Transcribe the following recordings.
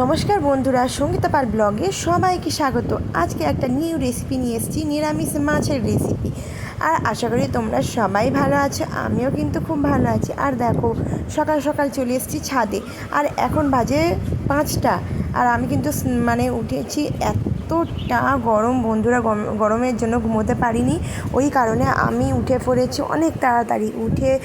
নমস্কার বন্ধুরা, সঙ্গীতা পার ব্লগে সবাইকে স্বাগত। আজকে একটা নিউ রেসিপি নিয়ে এসেছি, নিরামিষ মাছের রেসিপি আর আশা করি তোমরা সবাই ভালো আছো, আমিও কিন্তু খুব ভালো আছি। আর দেখো, সকাল সকাল চলে এসেছি ছাদে। আর এখন বাজে পাঁচটা, আর আমি কিন্তু মানে উঠেছি এতটা গরম, বন্ধুরা গরম- গরমের জন্য ঘুমোতে পারিনি। ওই কারণে আমি উঠে পড়েছি, অনেক তাড়াতাড়ি উঠে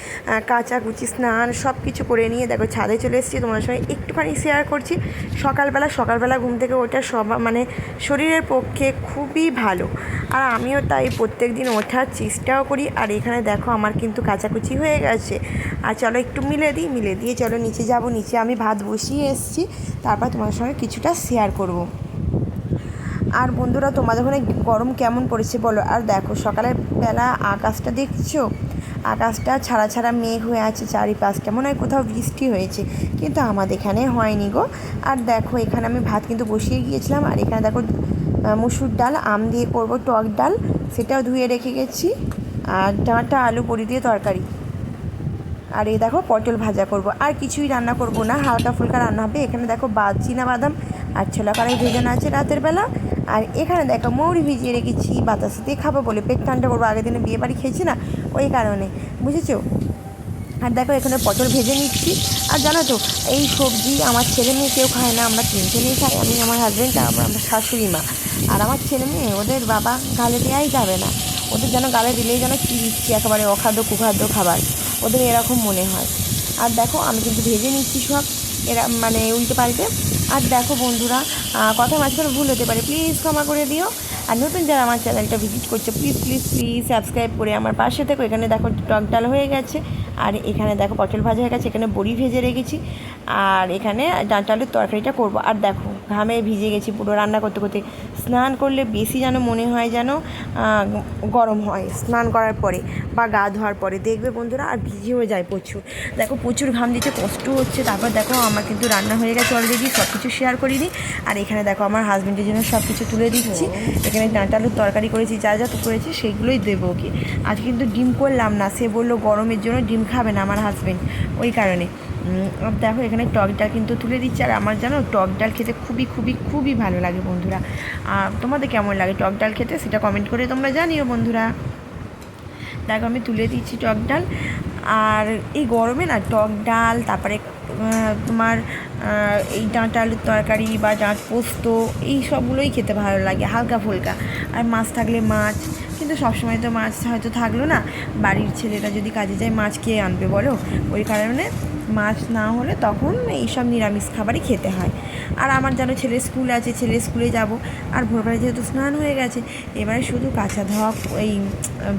কাচাকুচি, স্নান সব কিছু করে নিয়ে দেখো ছাদে চলে এসেছি তোমার সঙ্গে একটুখানি শেয়ার করছি। সকালবেলা সকালবেলা ঘুম থেকে ওঠা সব মানে শরীরের পক্ষে খুবই ভালো। আর আমিও তাই প্রত্যেক দিন ওঠার চেষ্টাও করি, আর এখানে দেখো আমার কিন্তু কাচাকুচি হয়ে গেছে। আর চলো একটু মিলে দিই, মিলে দিয়ে চলো নিচে যাব, নিচে আমি ভাত বসিয়ে এসেছি, তারপর তোমার সঙ্গে কিছুটা শেয়ার করব। আর বন্ধুরা, তোমাদের ওখানে গরম কেমন পড়েছে বলো? আর দেখো, সকালের বেলা আকাশটা দেখছ? আকাশটা ছাড়া ছাড়া মেঘ হয়ে আছে চারিপাশটা মনে হয় কোথাও বৃষ্টি হয়েছে, কিন্তু আমাদের এখানে হয়নি গো। আর দেখো, এখানে আমি ভাত কিন্তু বসিয়ে গিয়েছিলাম। আর এখানে দেখো মুসুর ডাল, আম দিয়ে করব টক ডাল। সেটাও ধুয়ে রেখে গেছি। আর ডাঁটা আলু, বড়ি দিয়ে তরকারি। আর এই দেখো, পটল ভাজা করব। আর কিছুই রান্না করব না। হালকা ফুলকা রান্না হবে। এখানে দেখো বাদ চীনা বাদাম আর ছোলা কড়াই ভেজানো আছে রাতের বেলা। আর এখানে দেখো, মৌরি ভিজিয়ে রেখেছি, বাতাসে দিয়ে খাব বলে পেট ঠান্ডা করব, আগের দিনে বিয়ে বাড়ি খেয়েছি না, ওই কারণে, বুঝেছ? আর দেখো, এখানে পটল ভেজে নিচ্ছি। আর জানো তো, এই সবজি আমার ছেলে মেয়ে কেউ খায় না, আমরা তিনজনেই খাই, আমি, আমার হাজব্যান্ড আমার আমার শাশুড়ি মা। আর আমার ছেলে মেয়ে, ওদের বাবা গালে দেওয়াই যাবে না। ওদের যেন গালে দিলেই যেন কী দিচ্ছি, একেবারে অখাদ্য কুখাদ্য খাবার, ওদের এরকম মনে হয়। আর দেখো, আমি কিন্তু ভেজে নিচ্ছি সব। এরা মানে উল্টে পাল্টে। আর দেখো বন্ধুরা কথা মাঝখানে ভুল হতে পারে। প্লিজ ক্ষমা করে দিও। আর নতুন যারা আমার চ্যানেলটা ভিজিট করছে প্লিজ প্লিজ প্লিজ সাবস্ক্রাইব করে আমার পাশে থেকো। এখানে দেখো টক ডাল হয়ে গেছে। আর এখানে দেখো পটল ভাজা হয়ে গেছে। এখানে বড়ি ভেজে রেখেছি। আর এখানে ডাঁটালের তরকারিটা করব। আর দেখো ঘামে ভিজে গেছি, পুরো রান্না করতে করতে। স্নান করলে বেশি যেন মনে হয় যেন গরম হয়, স্নান করার পরে বা গা ধোয়ার পরে। দেখবে বন্ধুরা, আর ভিজেও যায় প্রচুর। দেখো প্রচুর ঘাম দিতে কষ্ট হচ্ছে। তারপর দেখো আমার কিন্তু রান্না হয়ে গেছে অলরেডি সব কিছু শেয়ার করিনি আর এখানে দেখো আমার হাজব্যান্ডের জন্য সব কিছু তুলে দিচ্ছি। এখানে ডাঁটা আলুর তরকারি করেছি, যা যা করেছি সেগুলোই দেবো ওকে। আজ কিন্তু ডিম করলাম না, সে বলল গরমের জন্য ডিম খাবে না আমার হাজব্যান্ড ওই কারণে। দেখো, এখানে টক ডাল কিন্তু তুলে দিচ্ছে, আর আমার জানো, টক ডাল খেতে খুবই খুবই খুবই ভালো লাগে বন্ধুরা। আর তোমাদের কেমন লাগে টক ডাল খেতে, সেটা কমেন্ট করে তোমরা জানিও বন্ধুরা। দেখো, আমি তুলে দিচ্ছি টক ডাল, আর এই গরমে না টক ডাল, তারপরে তোমার এই ডাঁটা আলুর তরকারি বা ডাঁট পোস্ত, এই সবগুলোই খেতে ভালো লাগে, হালকা ফুলকা। আর মাছ থাকলে মাছ, কিন্তু সবসময় তো মাছ হয়তো থাকল না। বাড়ির ছেলেরা যদি কাজে যায়, মাছ খেয়ে আনবে, বলো? ওই কারণে মাছ না হলে তখন এইসব নিরামিষ খাবারই খেতে হয়। আর আমার যেন ছেলে স্কুল আছে ছেলে স্কুলে যাব আর ভোরবেলা যেহেতু স্নান হয়ে গেছে, এবারে শুধু কাঁচা ধোয়া, এই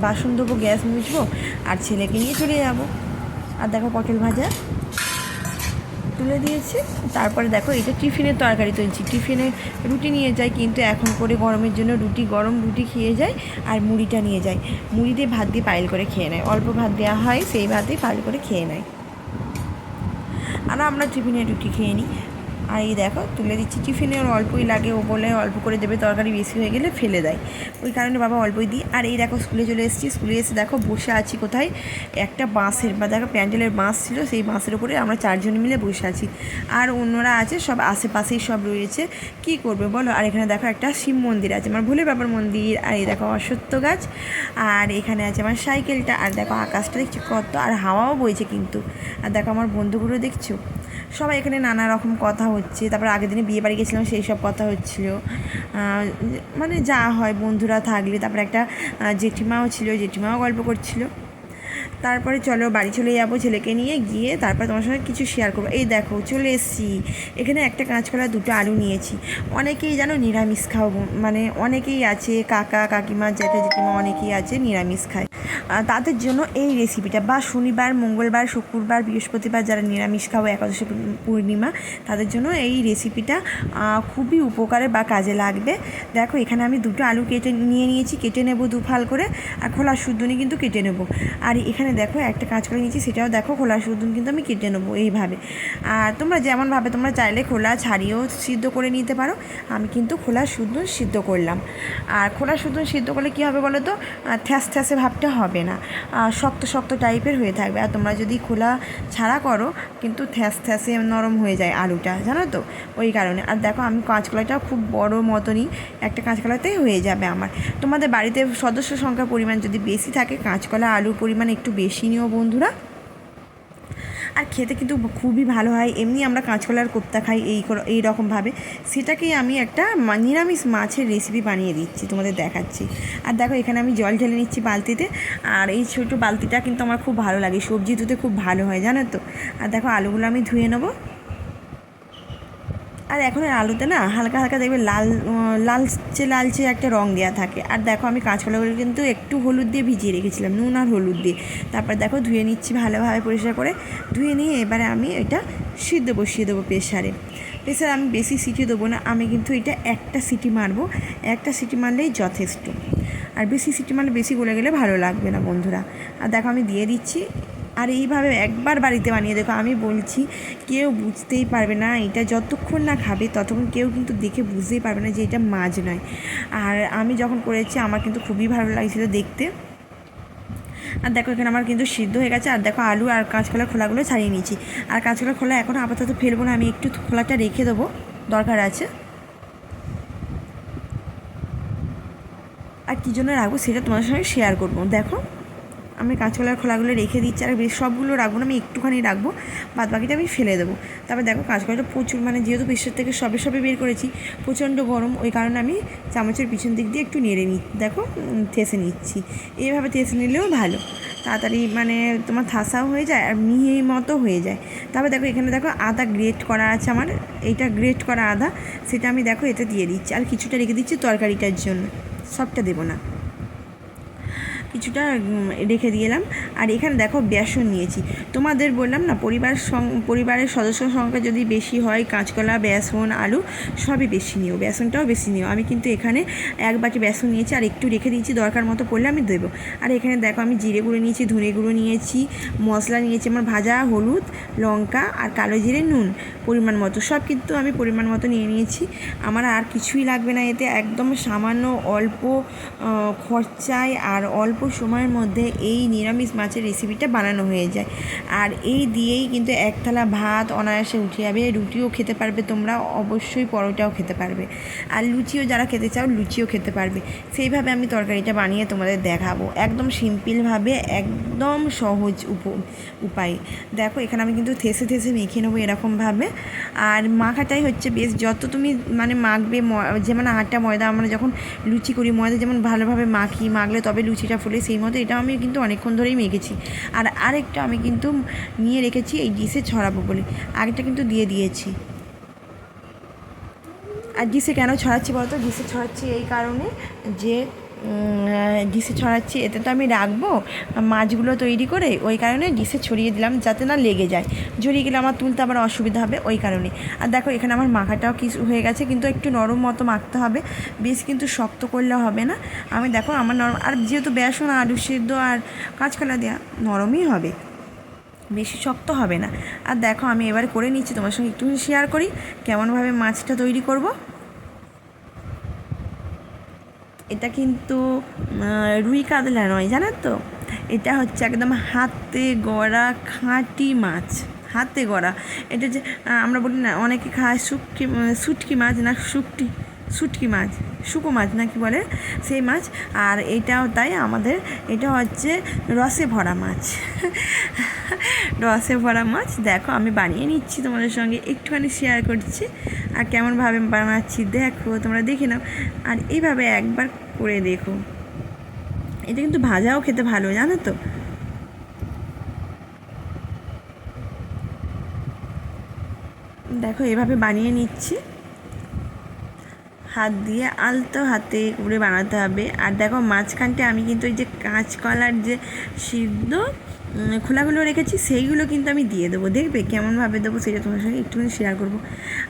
বাসন ধোবো, গ্যাস মুছবো আর ছেলেকে নিয়ে চলে যাব। আর দেখো পটল ভাজা তুলে দিয়েছি। তারপরে দেখো এটা টিফিনের তরকারি তুলছি টিফিনে রুটি নিয়ে যাই, কিন্তু এখন করে গরমের জন্য রুটি, গরম রুটি খেয়ে যায় আর মুড়িটা নিয়ে যায় মুড়ি দিয়ে ভাত দিয়ে পাইল করে খেয়ে নেয়। অল্প ভাত দেওয়া হয়, সেই ভাত দিয়ে পাইল করে খেয়ে নেয়। আর আমরা টিফিনে রুটি খেয়ে নিই। আর এই দেখো, তুলে দিচ্ছি টিফিনে ওর অল্পই লাগে ও বলে অল্প করে দেবে, তরকারি বেশি হয়ে গেলে ফেলে দেয়। ওই কারণে বাবা অল্পই দিই। আর এই দেখো, স্কুলে চলে এসেছি। স্কুলে এসে দেখো, বসে আছি কোথায়? একটা বাঁশের, বা দেখো, প্যান্ডেলের বাঁশ ছিল, সেই বাঁশের উপরে আমরা চারজন মিলে বসে আছি। আর অন্যরা আছে, সব আশেপাশেই সব রয়েছে। কি করবে বলো? আর এখানে দেখো, একটা শিব মন্দির আছে, আমার ভোলে বাবার মন্দির। আর এই দেখো, অশ্বত্থ গাছ। আর এখানে আছে আমার সাইকেলটা। আর দেখো, আকাশটা দেখছি কত, আর হাওয়াও বইছে কিন্তু। আর দেখো, আমার বন্ধুগুলো দেখছ? সবাই এখানে নানা রকম কথা হচ্ছে। তারপর আগের দিনে বিয়ে বাড়ি গেছিলাম, সেই সব কথা হচ্ছিল। মানে যা হয়, বন্ধুরা থাকলে। তারপর একটা জেঠিমাও ছিল, জেঠিমাও গল্প করছিল। তারপরে চলো বাড়ি চলে যাব ছেলেকে নিয়ে গিয়ে তারপর তোমার সঙ্গে কিছু শেয়ার করব। এই দেখো, চলে এসেছি। এখানে একটা কাঁচকলা, দুটো আলু নিয়েছি। অনেকেই জানো নিরামিষ খাও মানে অনেকেই আছে, কাকা, কাকিমা, জ্যাঠা, জেঠিমা অনেকেই আছে নিরামিষ খায়। তাদের জন্য এই রেসিপিটা বা শনিবার, মঙ্গলবার, শুক্রবার, বৃহস্পতিবার যারা নিরামিষ খাও, একাদশী পূর্ণিমা, তাদের জন্য এই রেসিপিটা খুবই উপকারে বা কাজে লাগবে। দেখো, এখানে আমি দুটো আলু কেটে নিয়ে নিয়েছি, কেটে নেব দু ফাল করে, আর খোলা শুদ্ধনি কিন্তু কেটে নেব। আর এখানে দেখো, একটা কাজ করে নিয়েছি, সেটাও দেখো, খোলা শুদ্ধন কিন্তু আমি কেটে নেব এইভাবে। আর তোমরা যেমনভাবে তোমরা চাইলে খোলা ছাড়িয়েও সিদ্ধ করে নিতে পারো। আমি কিন্তু খোলা শুদ্ধ সিদ্ধ করলাম। আর খোলা শুদ্ধ সিদ্ধ করলে কী হবে বলো তো? থ্যাস থ্যাসে ভাবটা এটা হবে না। শক্ত শক্ত টাইপের হয়ে থাকবে। আর তোমরা যদি খোলা ছাড়া করো, কিন্তু থ্যাস, থ্যাসে নরম হয়ে যায় আলুটা, জানো তো? ওই কারণে। আর দেখো, আমি কাঁচকলাটাও খুব বড় মতনই একটা কাঁচকলাতেই হয়ে যাবে আমার। তোমাদের বাড়িতে সদস্য সংখ্যার পরিমাণ যদি বেশি থাকে, কাঁচকলা, আলুর পরিমাণ একটু বেশি নিও বন্ধুরা। আর খেতে কিন্তু খুবই ভালো হয়। এমনি আমরা কাঁচকলার কোপ্তা খাই এই এই রকমভাবে। সেটাকেই আমি একটা নিরামিষ মাছের রেসিপি বানিয়ে দিচ্ছি, তোমাদের দেখাচ্ছি। আর দেখো, এখানে আমি জল ঢেলে নিচ্ছি বালতিতে। আর এই ছোটো বালতিটা কিন্তু আমার খুব ভালো লাগে। সবজি ধুতে খুব ভালো হয়, জানো তো? আর দেখো, আলুগুলো আমি ধুয়ে নেব। আর এখন আলুতে না হালকা হালকা দেখবে লাল লালচে লালচে একটা রং দেওয়া থাকে। আর দেখো আমি কাঁচকলাগুলো কিন্তু একটু হলুদ দিয়ে ভিজিয়ে রেখেছিলাম, নুন আর হলুদ দিয়ে। তারপর দেখো ধুয়ে নিচ্ছি ভালোভাবে পরিষ্কার করে। ধুয়ে নিয়ে এবারে আমি এটা সিদ্ধ বসিয়ে দেবো প্রেশারে প্রেশারে আমি বেশি সিটি দেবো না, আমি কিন্তু এটা একটা সিটি মারবো, একটা সিটি মারলেই যথেষ্ট। আর বেশি সিটি মারলে বেশি গলে গেলে ভালো লাগবে না বন্ধুরা। আর দেখো আমি দিয়ে দিচ্ছি আর এইভাবে একবার বাড়িতে বানিয়ে দেখো, আমি বলছি, কেউ বুঝতেই পারবে না, এটা যতক্ষণ না খাবে ততক্ষণ কেউ কিন্তু দেখে বুঝতেই পারবে না যে এটা মাছ নয়। আর আমি যখন করেছি, আমার কিন্তু খুবই ভালো লাগছিল দেখতে। আর দেখো, এখানে আমার কিন্তু সিদ্ধ হয়ে গেছে। আর দেখো, আলু আর কাঁচকলার খোলাগুলো ছাড়িয়ে নিয়েছি। আর কাঁচকলার খোলা এখন আপাতত ফেলব না, আমি একটু খোলাটা রেখে দেবো, দরকার আছে। আর কী জন্য রাখব সেটা তোমার সঙ্গে শেয়ার করব। দেখো আমি কাঁচকলার খোলাগুলো রেখে দিচ্ছি আর বেশ সবগুলো রাখব না, আমি একটুখানি রাখব বাদ বাকিটা আমি ফেলে দেবো। তারপর দেখো কাঁচকলাটা প্রচুর মানে যেহেতু প্রেশার থেকে সবে সবে বের করেছি, প্রচণ্ড গরম, ওই কারণে আমি চামচের পিছন দিক দিয়ে একটু নেড়ে নি, দেখো থেসে নিচ্ছি। এইভাবে থেসে নিলেও ভালো। তাড়াতাড়ি মানে তোমার থাসাও হয়ে যায় আর মিহি মতো হয়ে যায়। তারপর দেখো এখানে দেখো আদা গ্রেট করা আছে আমার, এইটা গ্রেট করা আদা, সেটা আমি দেখো এতে দিয়ে দিচ্ছি। আর কিছুটা রেখে দিচ্ছি তরকারিটার জন্য, সবটা দেবো না। কিছুটা রেখে দিলাম আর এখানে দেখো বেসন নিয়েছি। তোমাদের বললাম না, পরিবার পরিবারের সদস্য সংখ্যা যদি বেশি হয়, কাঁচকলা, বেসন, আলু, সবই বেশি নিও। বেসনটাও বেশি নিও। আমি কিন্তু এখানে এক বাটি বেসন নিয়েছি, আর একটু রেখে দিয়েছি, দরকার মতো পড়লে আমি দেবো। আর এখানে দেখো আমি জিরে গুঁড়ো নিয়েছি, ধনে গুঁড়ো নিয়েছি, মশলা নিয়েছি, আমার ভাজা, হলুদ, লঙ্কা, আর কালো জিরে, নুন, পরিমাণ মতো। সব কিন্তু আমি পরিমাণ মতো নিয়ে নিয়েছি। আমার আর কিছুই লাগবে না এতে। একদম সামান্য অল্প খরচায় আর অল্প সময়ের মধ্যে এই নিরামিষ মাছের রেসিপিটা বানানো হয়ে যায়। আর এই দিয়েই কিন্তু এক থালা ভাত অনায়াসে উঠে যাবে। রুটিও খেতে পারবে তোমরা, অবশ্যই পরোটাও খেতে পারবে। আর লুচিও যারা খেতে চাও, লুচিও খেতে পারবে। সেইভাবে আমি তরকারিটা বানিয়ে তোমাদের দেখাবো। একদম সিম্পলভাবে, একদম সহজ উপ, উপায়। দেখো, এখানে আমি কিন্তু থেসে থেসে মেখে নেব এরকমভাবে। আর মাখাটাই হচ্ছে বেশ, যত তুমি মানে মাখবে যেমন আটা, ময়দা আমরা যখন লুচি করি, ময়দা যেমন ভালোভাবে মাখি, মাখলে তবে লুচিটা ফুলে সেই মতো এটাও আমি কিন্তু অনেকক্ষণ ধরেই মেখেছি। আর আরেকটা আমি কিন্তু নিয়ে রেখেছি, এই ডিশে ছড়াবো বলে। আগেটা কিন্তু দিয়ে দিয়েছি। আর ডিসে কেন ছড়াচ্ছি বলতো? ডিসে ছড়াচ্ছি এই কারণে যে ডিশে ছড়াচ্ছি, এতে তো আমি রাখব। মাছগুলো তৈরি করে ওই কারণে ডিশে ছড়িয়ে দিলাম যাতে না লেগে যায়। জড়িয়ে গেলে আমার তুলতে আবার অসুবিধা হবে ওই কারণে। আর দেখো, এখানে আমার মাখাটাও কিছু হয়ে গেছে, কিন্তু একটু নরম মতো মাখতে হবে। বেশ কিন্তু শক্ত করলে হবে না। আমি দেখো, আমার নরম আর যেহেতু বেসন আলু সিদ্ধ আর কাঁচকলা দেওয়া নরমই হবে। বেশি শক্ত হবে না। আর দেখো, আমি এবার করে নিচ্ছি, তোমার সঙ্গে একটু শেয়ার করি, কেমনভাবে মাছটা তৈরি করব। এটা কিন্তু রুই কাতলা নয়, জানেন তো? এটা হচ্ছে একদম হাতে গড়া খাঁটি মাছ, হাতে গড়া। এটা যে আমরা বলি না, অনেকে খায় শুটকি শুটকি মাছ না, শুটকি। শুটকি মাছ, শুকো মাছ না কি বলে সেই মাছ। আর এটাও তাই আমাদের, এটা হচ্ছে রসে ভরা মাছ। রসে ভরা মাছ। দেখো আমি বানিয়ে নিচ্ছি তোমাদের সঙ্গে, একটুখানি শেয়ার করছি। আর কেমনভাবে বানাচ্ছি দেখো, তোমরা দেখে নাও। আর এইভাবে একবার করে দেখো। এটা কিন্তু ভাজাও খেতে ভালো, জানো তো? দেখো এভাবে বানিয়ে নিচ্ছি। হাত দিয়ে আলতো হাতে করে বানাতে হবে। আর দেখো মাঝখানটা আমি কিন্তু ওই যে কাঁচকলার যে সিদ্ধ খোলাগুলো রেখেছি, সেইগুলো কিন্তু আমি দিয়ে দেবো। দেখবে কেমনভাবে দেবো সেটা তোমার সঙ্গে একটুখানি শেয়ার করব।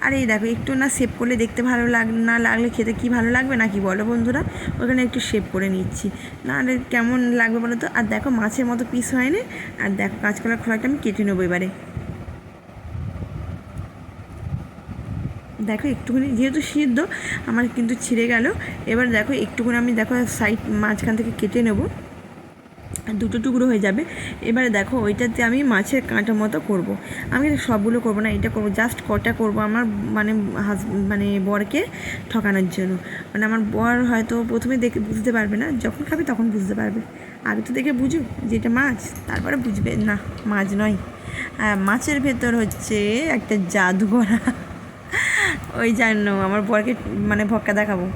আর এই দেখো, একটু না সেভ করলে দেখতে ভালো লাগ, না লাগলে খেতে কি ভালো লাগবে নাকি বলো বন্ধুরা? ওখানে একটু শেপ করে নিচ্ছি। নাহলে কেমন লাগবে বলো তো? আর দেখো মাছের মতো পিস হয়নি। আর দেখো কাঁচকলার খোলাটা আমি কেটে নেব এবারে। দেখো একটুখানি, যেহেতু সিদ্ধ, আমার কিন্তু ছিঁড়ে গেল। এবার দেখো একটুখানি আমি দেখো সাইড মাঝখান থেকে কেটে নেব। দুটো টুকরো হয়ে যাবে। এবারে দেখো ওইটাতে আমি মাছের কাঁটা মতো করব। আমি সবগুলো করব না, এটা করব জাস্ট কটা করব আমার মানে হাজ মানে বরকে ঠকানোর জন্য। মানে আমার বর হয়তো প্রথমে দেখে বুঝতে পারবে না, যখন খাবে তখন বুঝতে পারবে। আগে তো দেখে বুঝুক যে এটা মাছ, তারপরে বুঝবে, না, মাছ নয়। মাছের ভেতর হচ্ছে একটা জাদু করা ওই জন্য আমার বরকে মানে ভক্কা দেখাবো।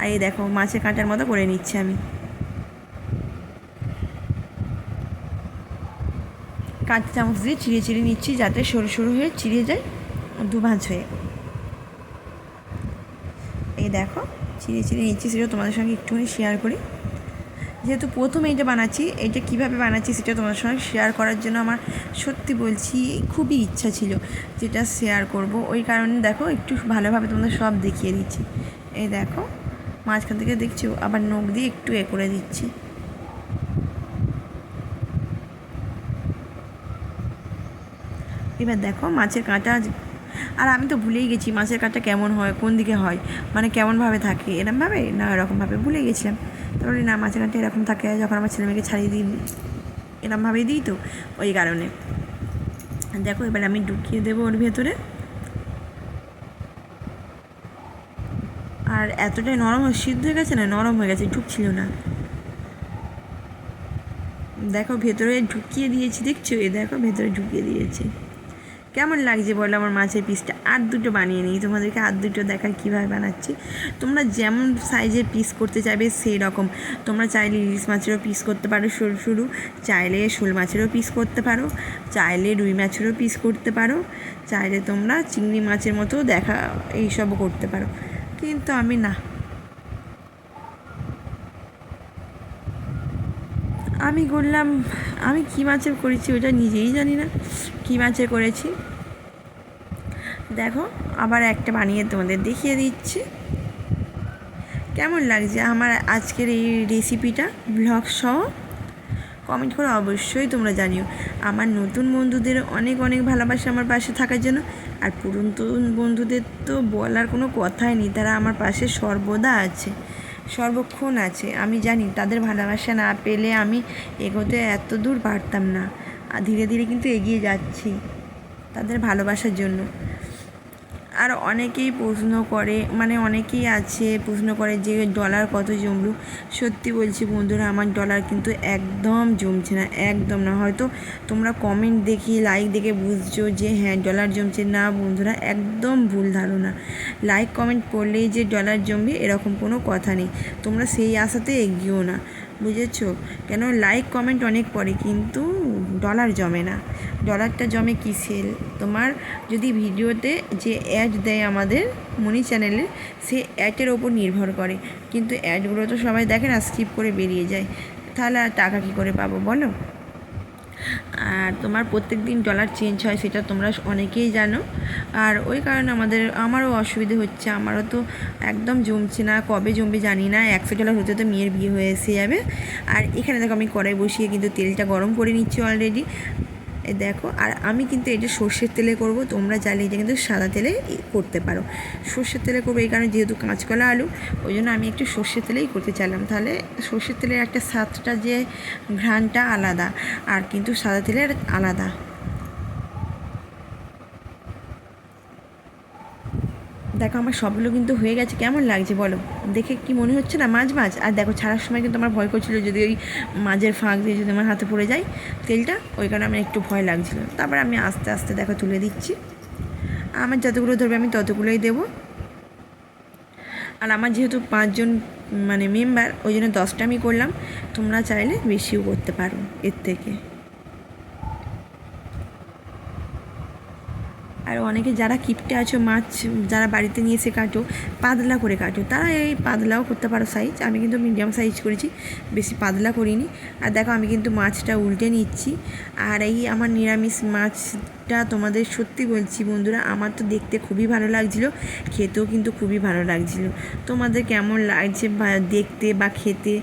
আর এই দেখো, মাছের কাঁটার মতো করে নিচ্ছি আমি। কাঁচা চামচ দিয়ে চিড়ে চিড়ে নিচ্ছি, যাতে সরু সরু হয়ে চিড়ে যায় দু ভাঁজ হয়ে এই দেখো, চিড়ে চিড়ে নিচ্ছি সেটা তোমাদের সঙ্গে একটুখানি শেয়ার করি। যেহেতু প্রথম এইটা বানাচ্ছি, এইটা কীভাবে বানাচ্ছি সেটা তোমার সঙ্গে শেয়ার করার জন্য আমার সত্যি বলছি খুবই ইচ্ছা ছিল যেটা শেয়ার করব। ওই কারণে দেখো একটু ভালোভাবে তোমাদের সব দেখিয়ে দিচ্ছি। এই দেখো, মাঝখান থেকে দেখছ, আবার নখ দিয়ে একটু এ করে দিচ্ছি। এবার দেখো মাছের কাঁটা আর আমি তো ভুলেই গেছি মাছের কাঁটা কেমন হয়, কোন দিকে হয় মানে কেমনভাবে থাকে, এরমভাবে না এরকমভাবে ভুলে গেছিলাম। তারপরে না কাঁটা এরকম থাকে যখন আমার ছেলে মেয়েকে ছাড়িয়ে দিই, এরমভাবেই দিই তো, ওই কারণে। দেখো, এবার আমি ঢুকিয়ে দেবো ওর ভেতরে। আর এতটাই নরম, সিদ্ধ হয়ে গেছে না? নরম হয়ে গেছে, ঢুকছিল না। দেখো, ভেতরে ঢুকিয়ে দিয়েছি, দেখছ? এ দেখো, ভেতরে ঢুকিয়ে দিয়েছি। কেমন লাগছে বলো আমার মাছের পিসটা আর দুটো বানিয়ে নিই, তোমাদেরকে আর দুটো দেখার কীভাবে বানাচ্ছি। তোমরা যেমন সাইজের পিস করতে চাইবে সেই রকম তোমরা চাইলে ইলিশ মাছেরও পিস করতে পারো সরু সরু, চাইলে শোল মাছেরও পিস করতে পারো, চাইলে রুই মাছেরও পিস করতে পারো, চাইলে তোমরা চিংড়ি মাছের মতো দেখা এইসবও করতে পারো। কিন্তু আমি না। আমি করলাম, আমি কী মাছের করেছি ওটা নিজেই জানি না। কী মাছে করেছি? দেখো, আবার একটা বানিয়ে তোমাদের দেখিয়ে দিচ্ছি। কেমন লাগছে আমার আজকের এই রেসিপিটা ব্লগ সহ? কমেন্ট করে অবশ্যই তোমরা জানিও। আমার নতুন বন্ধুদের অনেক অনেক ভালোবাসা আমার পাশে থাকার জন্য। আর পুরাতন বন্ধুদের তো বলার কোনো কথাই নেই, তারা আমার পাশে সর্বদা আছে, সর্বক্ষণ আছে। আমি জানি, তাদের ভালোবাসা না পেলে আমি এগোতে এত দূর পারতাম না। আর ধীরে ধীরে কিন্তু এগিয়ে যাচ্ছি তাদের ভালোবাসার জন্য। আর অনেকেই প্রশ্ন করে মানে অনেকেই আছে প্রশ্ন করে যে ডলার কত জমলো। সত্যি বলছি বন্ধুরা, আমার ডলার কিন্তু একদম জমছে না, একদম না। হয়তো তোমরা কমেন্ট দেখি লাইক দেখে বুঝছ যে হ্যাঁ ডলার জমছে না বন্ধুরা, একদম ভুল ধারণা। লাইক কমেন্ট করলেই যে ডলার জমবে এরকম কোনো কথা নেই। তোমরা সেই আশাতে এগিয়েও না। বুঝেছ? কেন লাইক কমেন্ট অনেক পরে কিন্তু ডলার জমে না। ডলারটা জমে কিসের তোমার যদি ভিডিওতে যে অ্যাড দেয় আমাদের মনি চ্যানেলে সে অ্যাডের ওপর নির্ভর করে। কিন্তু অ্যাডগুলো তো সবাই দেখে না স্কিপ করে বেরিয়ে যায়। তাহলে আর টাকা কী করে পাবো বলো? আর তোমার প্রত্যেক দিন ডলার চেঞ্জ হয়, সেটা তোমরা অনেকেই জানো। আর ওই কারণে আমাদের, আমারও অসুবিধে হচ্ছে, আমারও তো একদম জমছে না, কবে জমবে জানি না, একশো ডলার হতে তো মেয়ের বিয়ে হয়ে এসে যাবে। আর এখানে দেখো আমি কড়াই বসিয়ে কিন্তু তেলটা গরম করে নিচ্ছি অলরেডি এই দেখো, আর আমি কিন্তু এটা সর্ষের তেলে করব, তোমরা চাইলে এটা কিন্তু সাদা তেলে করতে পারো। সর্ষের তেলে করব এই কারণে যেহেতু কাঁচকলা আলু, ওই জন্য আমি একটু সর্ষের তেলেই করতে চাইলাম। তাহলে সর্ষের তেলের একটা স্বাদটা যে ঘ্রাণটা আলাদা, আর কিন্তু সাদা তেলের আলাদা। দেখো আমার সবগুলো কিন্তু হয়ে গেছে। কেমন লাগছে বলো? দেখে কি মনে হচ্ছে না? মাছ মাছ? আর দেখো, ছাড়ার সময় কিন্তু আমার ভয় করছিল যদি ওই মাঝের ফাঁক দিয়ে যদি আমার হাতে পড়ে যায় তেলটা, ওই কারণে আমার একটু ভয় লাগছিল। তারপর আমি আস্তে আস্তে দেখো তুলে দিচ্ছি। আমার যতগুলো ধরবে আমি ততগুলোই দেবো। আর আমার যেহেতু পাঁচজন মানে মেম্বার ওই জন্য দশটা আমি করলাম। তোমরা চাইলে বেশিও করতে পারো এর থেকে। আর অনেকে যারা কিপটে আছো, মাছ যারা বাড়িতে নিয়ে এসে কাটো, পাতলা করে কাটো, তারা এই পাতলাও করতে পারো সাইজ আমি কিন্তু মিডিয়াম সাইজ করেছি, বেশি পাতলা করিনি। আর দেখো, আমি কিন্তু মাছটা উল্টে নিচ্ছি। আর এই আমার নিরামিষ মাছটা তোমাদের সত্যি বলছি বন্ধুরা, আমার তো দেখতে খুবই ভালো লাগছিল, খেতেও কিন্তু খুবই ভালো লাগছিল। তোমাদের কেমন লাগছে দেখতে বা খেতে?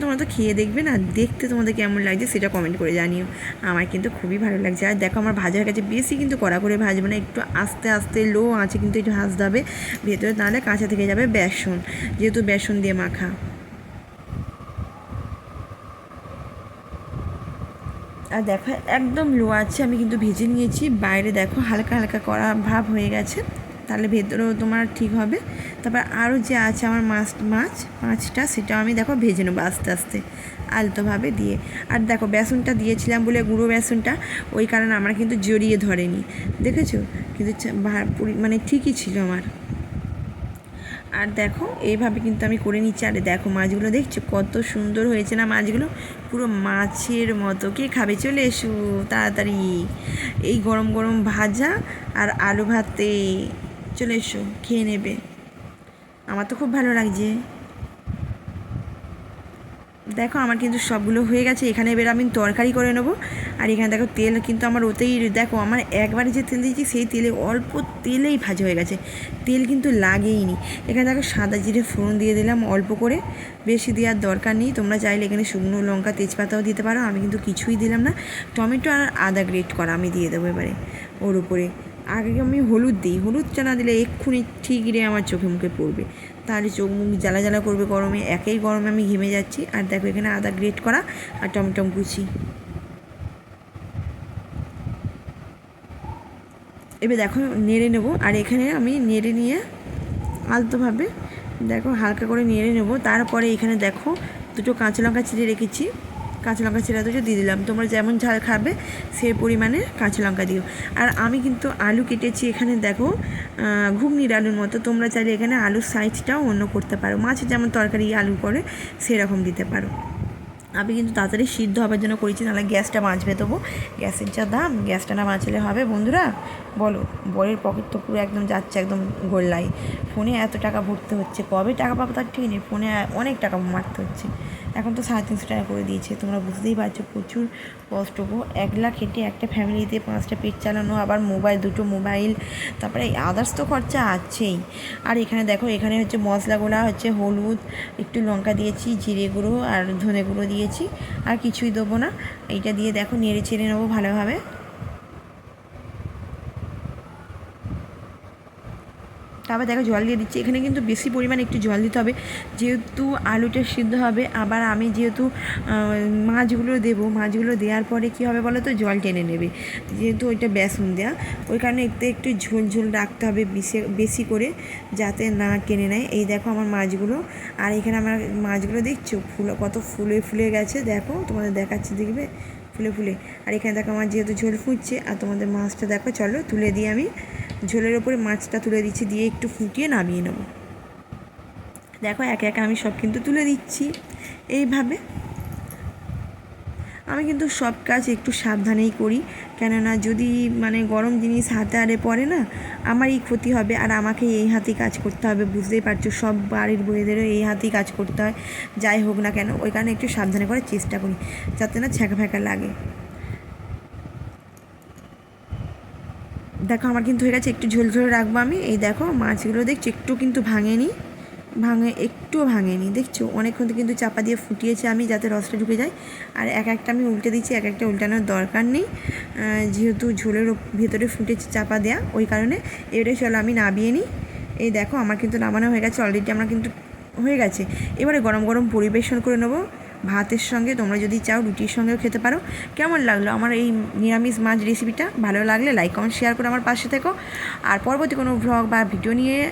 তোমরা তো খেয়ে দেখবে না, দেখতে তোমাদের কেমন লাগছে সেটা কমেন্ট করে জানিও। আমার কিন্তু খুবই ভালো লাগছে। আর দেখো, আমার ভাজা হয়ে গেছে বেশি কিন্তু কড়া করে ভাজবে না, একটু আস্তে আস্তে লো আছে কিন্তু একটু ভাজতে হবে। ভেতরে তাহলে কাঁচা থেকে যাবে বেসন, যেহেতু বেসন দিয়ে মাখা। আর দেখো, একদম লো আছে আমি কিন্তু ভেজে নিয়েছি। বাইরে দেখো, হালকা হালকা করা ভাব হয়ে গেছে। তাহলে ভেতরেও তোমার ঠিক হবে। তারপর আরও যে আছে আমার মাছ মাছ, মাছটা, সেটাও আমি দেখো ভেজে নেব আস্তে আস্তে, আলতোভাবে দিয়ে। আর দেখো, বেসনটা দিয়েছিলাম বলে গুঁড়ো বেসনটা, ওই কারণে আমরা কিন্তু জড়িয়ে ধরেনি। দেখেছ? কিন্তু মানে ঠিকই ছিল আমার। আর দেখো, এইভাবে কিন্তু আমি করে নিচ্ছি। আরে দেখো, মাছগুলো দেখছ? কত সুন্দর হয়েছে না মাছগুলো? পুরো মাছের মতো। কে খাবে? চলে এসো, তাড়াতাড়ি। এই গরম গরম ভাজা আর আলু ভাতে। চলে এসো, খেয়ে নেবে। আমার তো খুব ভালো লাগছে। দেখো, আমার কিন্তু সবগুলো হয়ে গেছে। এখানে এবার আমি তরকারি করে নেব। আর এখানে দেখো, তেল কিন্তু আমার ওতেই দেখো, আমার একবারে যে তেল দিয়েছি, সেই তেলে অল্প তেলেই ভাজা হয়ে গেছে। তেল কিন্তু লাগেইনি। এখানে দেখো, সাদা জিরে ফোড়ন দিয়ে দিলাম অল্প করে। বেশি দেওয়ার দরকার নেই। তোমরা চাইলে এখানে শুকনো লঙ্কা, তেজপাতাও দিতে পারো। আমি কিন্তু কিছুই দিলাম না। টমেটো আর আদা গ্রেট করা আমি দিয়ে দেবো এবারে, ওর উপরে। আগে আমি হলুদ দিই। হলুদটা না দিলে এক্ষুনি ঠিক রে আমার চোখে মুখে পড়বে। তাহলে চোখ মুখ জ্বালা জ্বালা করবে গরমে, একেই গরমে আমি ঘেমে যাচ্ছি। আর দেখো এখানে আদা গ্রেট করা আর টমটম কুচি। এবার দেখো নেড়ে নেব, আর এখানে আমি নেড়ে নিয়ে আলতোভাবে দেখো হালকা করে নেড়ে নেব। তারপরে এখানে দেখো দুটো কাঁচা লঙ্কা চিড়ে রেখেছি। কাঁচা লঙ্কা চিরা দুটো দিয়ে দিলাম। তোমরা যেমন ঝাল খাবে, সে পরিমাণে কাঁচা লঙ্কা দিও। আর আমি কিন্তু আলু কেটেছি এখানে দেখো ঘুগনির আলুর মতো। তোমরা চাইলে এখানে আলুর সাইজটাও অন্য করতে পারো। মাছের যেমন তরকারি আলু করে, সেরকম দিতে পারো। আমি কিন্তু তাড়াতাড়ি সিদ্ধ হবার জন্য করেছি, নাহলে গ্যাসটা বাঁচবে তবু। গ্যাসের যা দাম, গ্যাসটা না বাঁচলে হবে। বন্ধুরা, বলো, বরের পকেট তো পুরো একদম যাচ্ছে, একদম গোল্লাই ফোনে এত টাকা ভরতে হচ্ছে, কবে টাকা পাবো তার ঠিক নেই। ফোনে অনেক টাকা মারতে হচ্ছে। এখন তো সাড়ে তিনশো টাকা করে দিয়েছে। তোমরা বুঝতেই পারছ প্রচুর কষ্ট গো। এক লাখ হেঁটে একটা ফ্যামিলিতে পাঁচটা পেট চালানো, আবার মোবাইল, দুটো মোবাইল, তারপরে আদার্স তো খরচা আছেই। আর এখানে দেখো, এখানে হচ্ছে মশলাগুলা হচ্ছে হলুদ, একটু লঙ্কা দিয়েছি, জিরে গুঁড়ো আর ধনে গুঁড়ো দিয়েছি, আর কিছুই দেবো না। এইটা দিয়ে দেখো নেড়ে চেড়ে নেব ভালোভাবে। তারপর দেখো জল দিয়ে দিচ্ছি। এখানে কিন্তু বেশি পরিমাণে একটু জল দিতে হবে। যেহেতু আলুটা সিদ্ধ হবে, আবার আমি যেহেতু মাছগুলো দেবো, মাছগুলো দেওয়ার পরে কী হবে বলো তো? জল টেনে নেবে। যেহেতু ওইটা বেসন দেওয়া ওই কারণে একটু একটু ঝোল ঝোল রাখতে হবে বেশি বেশি করে যাতে না টেনে নেয়। এই দেখো আমার মাছগুলো। আর এখানে আমার মাছগুলো দেখছ? ফুল, কত ফুলে ফুলে গেছে। দেখো, তোমাদের দেখাচ্ছি, দেখবে? ফুলে ফুলে। আর এখানে দেখো আমার যেহেতু ঝোল ফুটছে, আর তোমাদের মাছটা দেখো, চলো তুলে দিয়ে আমি। ঝোলের ওপরে মাছটা তুলে দিচ্ছি, দিয়ে একটু ফুটিয়ে নামিয়ে নেব। দেখো একে একে আমি সব কিন্তু তুলে দিচ্ছি। এইভাবে। আমি কিন্তু সব কাজ একটু সাবধানেই করি, কেননা যদি মানে গরম জিনিস হাতে আরে পড়ে না, আমারই ক্ষতি হবে আর আমাকে এই হাতেই কাজ করতে হবে। বুঝতেই পারছ, সব বাড়ির বইয়েদেরও এই হাতেই কাজ করতে হয়। যাই হোক না কেন, ওই কারণে একটু সাবধানে করার চেষ্টা করি, যাতে না ছ্যাঁকা ফ্যাঁকা লাগে। দেখো, আমার কিন্তু হয়ে গেছে, একটু ঝোল ঝোল রাখব আমি। এই দেখো, মাছগুলো দেখছ, একটু কিন্তু ভাঙেনি। ভাঙে একটুও ভাঙেনি, দেখছ? অনেকক্ষণ তো কিন্তু চাপা দিয়ে ফুটিয়েছি আমি, যাতে রসটা ঢুকে যায়। আর এক একটা আমি উল্টে দিচ্ছি, এক একটা উল্টানোর দরকার নেই। যেহেতু ঝোলের ভেতরে ফুটেছে চাপা দেওয়া ওই কারণে। এবারে চলো, আমি নামিয়ে নিই। এই দেখো, আমার কিন্তু নামানো হয়ে গেছে অলরেডি আমরা কিন্তু হয়ে গেছে। এবারে গরম গরম পরিবেশন করে নেব। ভাতের সঙ্গে তোমরা যদি চাও রুটির সঙ্গেও খেতে পারো। কেমন লাগল আমার এই নিরামিষ মাছ রেসিপিটা ভালো লাগলে লাইক কমেন্ট শেয়ার করে আমার পাশে থেকো। আর পরবর্তী কোনো ভ্লগ বা ভিডিও নিয়ে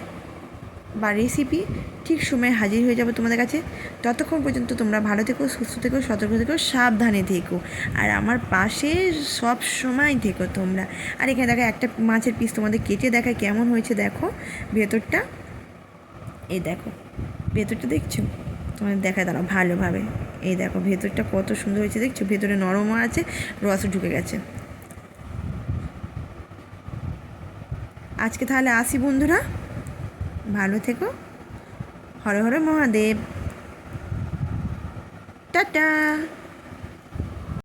বা রেসিপি ঠিক সময়ে হাজির হয়ে যাবে তোমাদের কাছে। ততক্ষণ পর্যন্ত তোমরা ভালো থেকো, সুস্থ থেকো, সতর্ক থেকো, সাবধানে থেকো। আর আমার পাশে সব সময় থেকো তোমরা। আর এখানে দেখো একটা মাছের পিস তোমাদের কেটে দেখায় কেমন হয়েছে, দেখো। ভেতরটা, এই দেখো। ভেতরটা দেখছ? তোমাদের দেখা দাঁড়াও ভালোভাবে। এই দেখো, ভেতরটা কত সুন্দর হয়েছে, দেখছ? ভেতরে নরমও আছে রস ঢুকে গেছে। আজকে তাহলে আসি বন্ধুরা। ভালো থেকো। হরে হরে মহাদেব। টাটা!